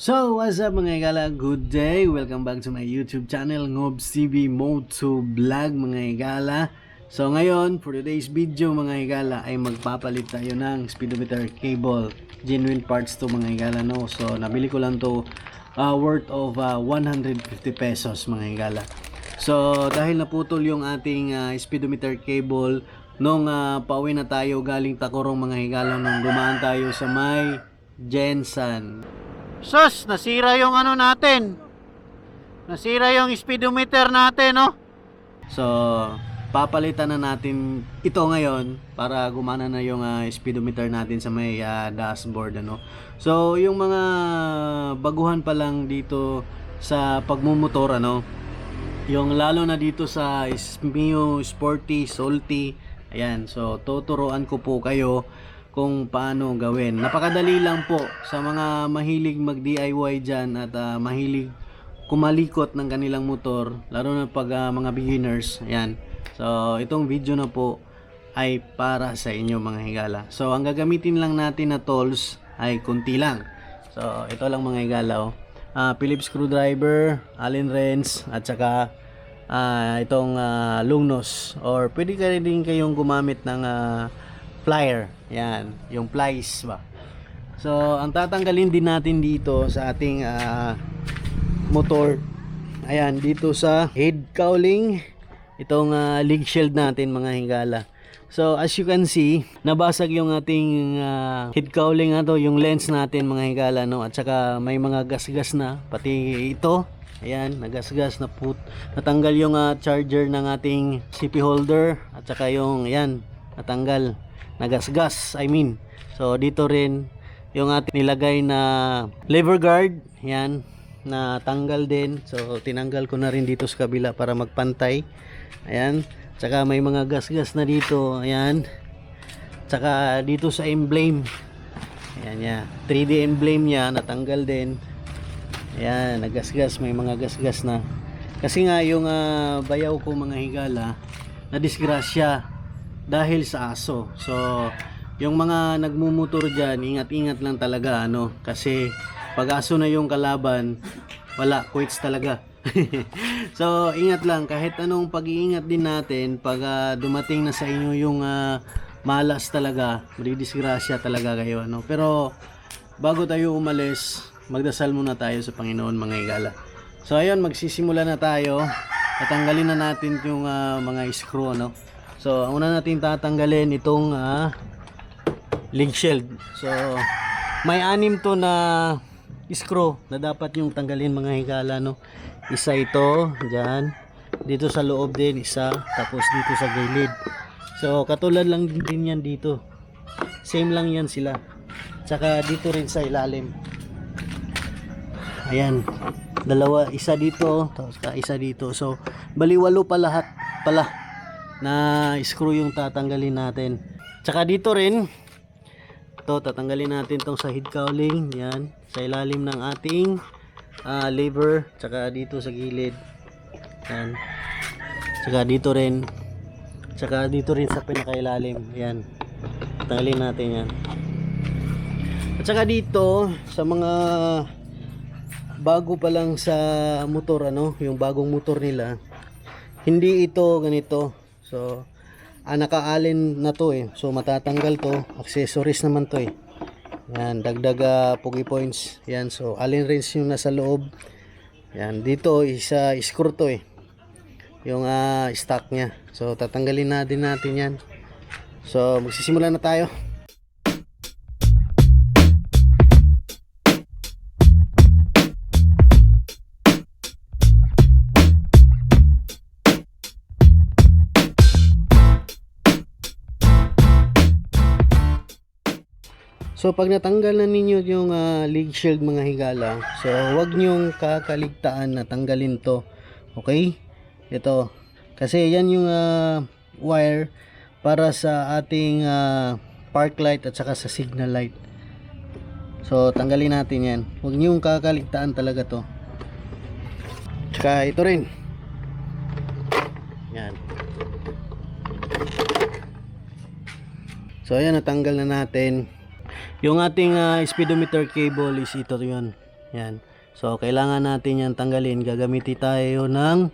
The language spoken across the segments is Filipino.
So, what's up mga igala? Good day! Welcome back to my YouTube channel, Ngobs TV Moto Vlog mga igala. So, ngayon, for today's video mga igala, ay magpapalit tayo ng speedometer cable. Genuine parts to mga igala, no? So, nabili ko lang to uh, worth of uh, 150 pesos mga igala. So, dahil naputol yung ating uh, speedometer cable, nung uh, pauwi na tayo galing Tacorong mga higala, nung dumaan tayo sa may Jensen. Sus, nasira yung ano natin. Nasira yung speedometer natin, no? So, papalitan na natin ito ngayon para gumana na yung ah, speedometer natin sa may ah, dashboard ano. So, yung mga baguhan pa lang dito sa pagmumotor ano, yung lalo na dito sa Mio Sporty Salty, ayan. So, tuturuan ko po kayo kung paano gawin. Napakadali lang po sa mga mahilig mag-DIY dyan at ah, mahilig kumalikot ng kanilang motor, lalo na pag ah, mga beginners. Ayan. So, itong video na po ay para sa inyo mga higala. So, ang gagamitin lang natin na tools ay kunti lang. So, ito lang mga higala. Oh. Ah, Phillips screwdriver, Allen wrench, at saka ah, itong long nose. Or pwede ka rin kayong gumamit ng ah, plier. Yan, yung plies ba. So, ang tatanggalin din natin dito sa ating ah, motor. Ayan, dito sa head cowling, itong ah, lead shield natin mga hingala. So, as you can see, nabasag yung ating ah, head cowling ato, yung lens natin mga hingala, no? At saka may mga gasgas na, pati ito. Ayan, nagasgas na put. Natanggal yung ah, charger ng ating CP holder at saka yung ayan, natanggal. Nagasgas, I mean. So, dito rin yung ating nilagay na lever guard, yan, na tanggal din. So, tinanggal ko na rin dito sa kabila para magpantay. Ayan. Tsaka may mga gas-gas na dito. Ayan. Tsaka dito sa emblem. Ayan niya. 3D emblem niya, natanggal din. Ayan, nagasgas. May mga gasgas na. Kasi nga, yung ah, bayaw ko mga higala, na disgrasya dahil sa aso. So, yung mga nagmumotor dyan, ingat-ingat lang talaga, ano, kasi pag aso na yung kalaban, wala, quits talaga. so, ingat lang, kahit anong pag-iingat din natin, pag ah, dumating na sa inyo yung ah, malas talaga, madidisgrasya talaga kayo, ano. Pero, bago tayo umalis, magdasal muna tayo sa Panginoon, mga igala. So, ayun, magsisimula na tayo. Tatanggalin na natin yung ah, mga screw, ano. So, ang una natin tatanggalin itong ah, link shield. So, may anim to na screw na dapat yung tanggalin mga higala, no. Isa ito, dyan. Dito sa loob din, isa. Tapos dito sa gilid. So, katulad lang din yan dito. Same lang yan sila. Tsaka dito rin sa ilalim. Ayan. Dalawa, isa dito, tapos isa dito. So, baliwalo pa lahat pala na screw yung tatanggalin natin. Tsaka dito rin, to tatanggalin natin tong sa head cowling, yan, sa ilalim ng ating ah, lever, tsaka dito sa gilid. Yan. Tsaka dito rin. Tsaka dito rin sa pinakailalim. Yan. Tanggalin natin yan. At saka dito sa mga bago pa lang sa motor ano, yung bagong motor nila. Hindi ito ganito. So ah, naka-allen na to eh. So matatanggal to. Accessories naman to eh. Yan, dagdag ah, pugi points. Yan, so allen wrench yung nasa loob. Yan, dito isa screw to eh. Yung ah, stock niya. So tatanggalin na din natin yan. So magsisimula na tayo. So pag natanggal na ninyo yung ah, lead shield mga higala, so wag nyong kakaligtaan na tanggalin to. Okay? Ito. Kasi yan yung ah, wire para sa ating ah, park light at saka sa signal light. So tanggalin natin yan. Wag nyong kakaligtaan talaga to. Tsaka ito rin. Yan. So ayan natanggal na natin. Yung ating ah, speedometer cable is ito yun. Yan. So, kailangan natin yan tanggalin. Gagamitin tayo ng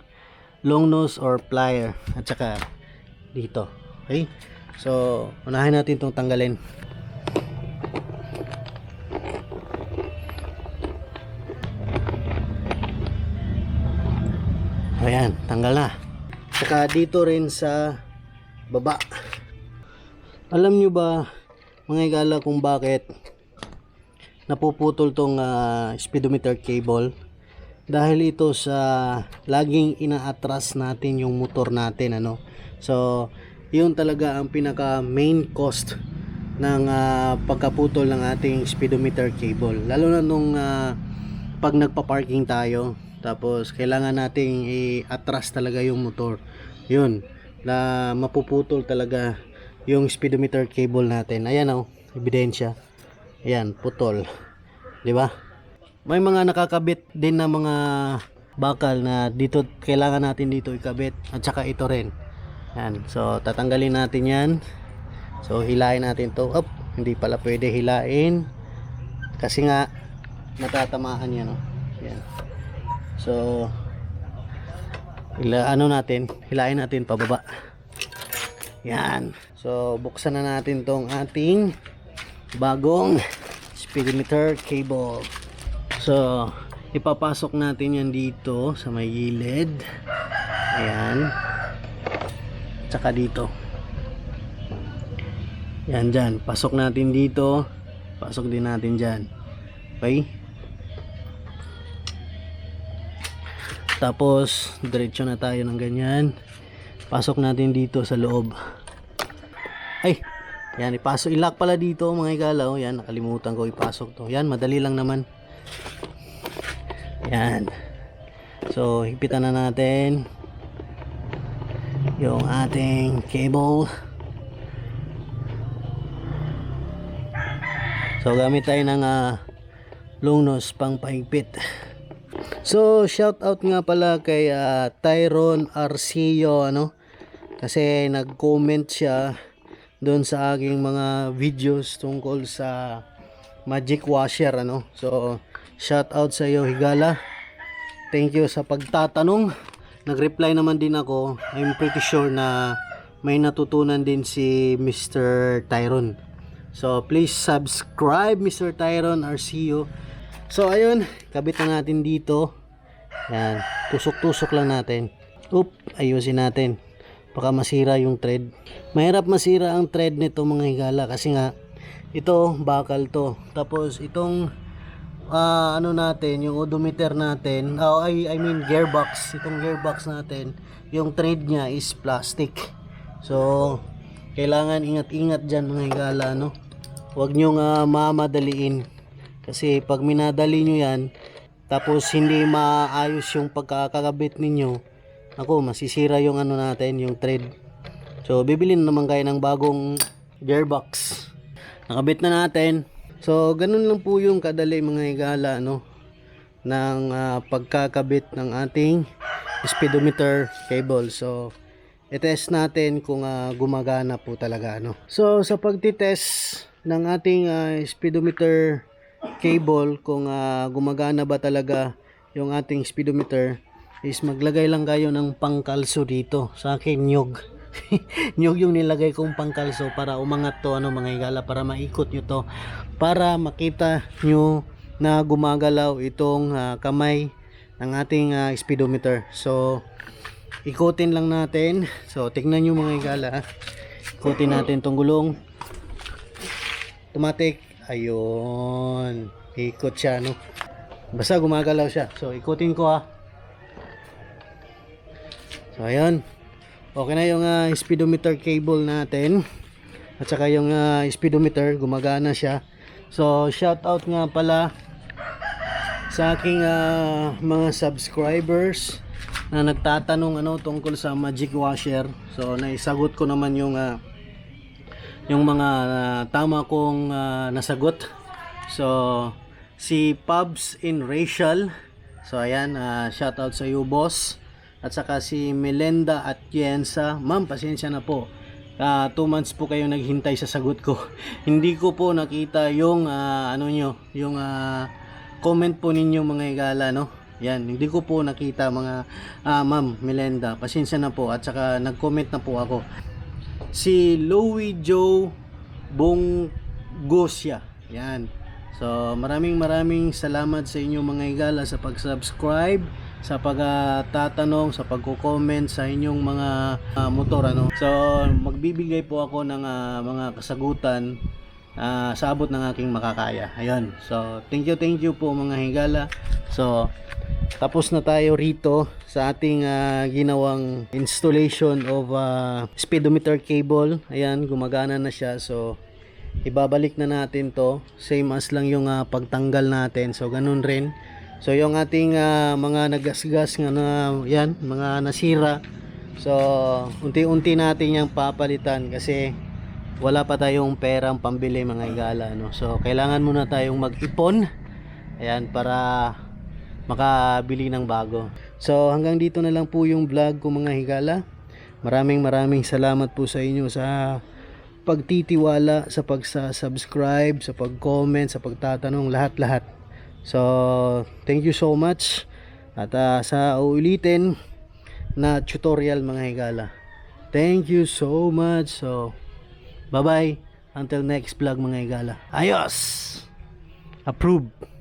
long nose or plier. At saka dito. Okay? So, unahin natin itong tanggalin. Ayan, tanggal na. Saka dito rin sa baba. Alam nyo ba, mga igala, kung bakit napuputol tong ah, speedometer cable? Dahil ito sa laging inaatras natin yung motor natin, ano? So, yun talaga ang pinaka main cost ng ah, pagkaputol ng ating speedometer cable. Lalo na nung ah, pag nagpa-parking tayo, tapos kailangan nating i-atras talaga yung motor. Yun, na mapuputol talaga yung speedometer cable natin. Ayan oh, ebidensya. Ayan, putol. 'Di ba? May mga nakakabit din na mga bakal na dito kailangan natin dito ikabit at saka ito rin. Yan. So tatanggalin natin 'yan. So hilahin natin 'to. Up, hindi pala pwede hilain kasi nga matatamaan 'yan, oh. Yan. So ila ano natin, hilahin natin pababa. Yan. So buksan na natin 'tong ating bagong speedometer cable. So, ipapasok natin yan dito sa may gilid. Ayan. Tsaka dito. Yan dyan. Pasok natin dito. Pasok din natin dyan. Okay? Tapos, diretso na tayo ng ganyan. Pasok natin dito sa loob. Ay! Yan, ipasok. Ilock pala dito mga igalaw. Yan, nakalimutan ko ipasok to. Yan, madali lang naman. Yan. So, higpitan na natin yung ating cable. So, gamit tayo ng ah, long nose pang pahigpit. So, shout out nga pala kay ah, Tyron Arcio, ano? Kasi nag-comment siya doon sa aking mga videos tungkol sa magic washer, ano? So, shout out sa iyo, Higala. Thank you sa pagtatanong. Nag-reply naman din ako. I'm pretty sure na may natutunan din si Mr. Tyron. So, please subscribe Mr. Tyron Arcio. So, ayun. Kabit na natin dito. Yan. Tusok-tusok lang natin. Oop, ayusin natin. Baka masira yung thread. Mahirap masira ang thread nito mga higala kasi nga ito bakal to. Tapos itong ah, ano natin, yung odometer natin, oh, I, I mean gearbox, itong gearbox natin, yung thread niya is plastic. So, kailangan ingat-ingat dyan mga higala, no? Huwag nyo nga mamadaliin. Kasi pag minadali nyo yan, tapos hindi maayos yung pagkakabit ninyo, ako, masisira yung ano natin, yung thread. So, bibili na naman kayo ng bagong gearbox. Nakabit na natin. So, ganun lang po yung kadali mga higala, no? ng ah, pagkakabit ng ating speedometer cable. So, i-test natin kung ah, gumagana po talaga. No? So, sa pagtitest ng ating ah, speedometer cable, kung ah, gumagana ba talaga yung ating speedometer, is maglagay lang kayo ng pangkalso dito. Sa akin, nyog. nyog yung nilagay kong pangkalso para umangat to ano mga higala para maikot nyo to. Para makita nyo na gumagalaw itong ah, kamay ng ating ah, speedometer. So ikutin lang natin. So tignan nyo mga higala ah. ikutin natin tong gulong. Automatic ayun. Ikot siya no? Basta gumagalaw siya. So ikutin ko ah so ayun Okay na yung ah, speedometer cable natin. At saka yung ah, speedometer, gumagana siya. So, shout out nga pala sa aking ah, mga subscribers na nagtatanong ano tungkol sa magic washer. So, naisagot ko naman yung ah, yung mga ah, tama kong ah, nasagot. So, si Pubs in Racial. So, ayan, ah, shout out sa iyo, boss at saka si Melenda at Yensa. Ma'am, pasensya na po. Ah, two months po kayo naghintay sa sagot ko. Hindi ko po nakita yung ah, ano nyo, yung ah, comment po ninyo mga higala no. Yan, hindi ko po nakita mga ah, Ma'am Melenda. Pasensya na po at saka nag-comment na po ako. Si Louie Joe Bongosya. Yan. So, maraming maraming salamat sa inyo mga higala sa pag-subscribe, sa pagtatanong, sa pagko-comment sa inyong mga ah, motor ano. So, magbibigay po ako ng ah, mga kasagutan ah, sa abot ng aking makakaya. Ayun. So, thank you, thank you po mga higala. So, tapos na tayo rito sa ating ah, ginawang installation of ah, speedometer cable. Ayan, gumagana na siya. So, ibabalik na natin to. Same as lang yung ah, pagtanggal natin. So, ganun rin. So, yung ating ah, mga nagasgas nga na, yan, mga nasira. So, unti-unti natin yung papalitan kasi wala pa tayong perang pambili mga igala. No? So, kailangan muna tayong mag-ipon. Ayan, para makabili ng bago. So hanggang dito na lang po yung vlog ko mga higala. Maraming maraming salamat po sa inyo sa pagtitiwala, sa pagsa-subscribe, sa pag-comment, sa pagtatanong, lahat-lahat. So, thank you so much. At ah, sa uulitin na tutorial mga higala. Thank you so much. So, bye-bye. Until next vlog mga higala. Ayos! Approve!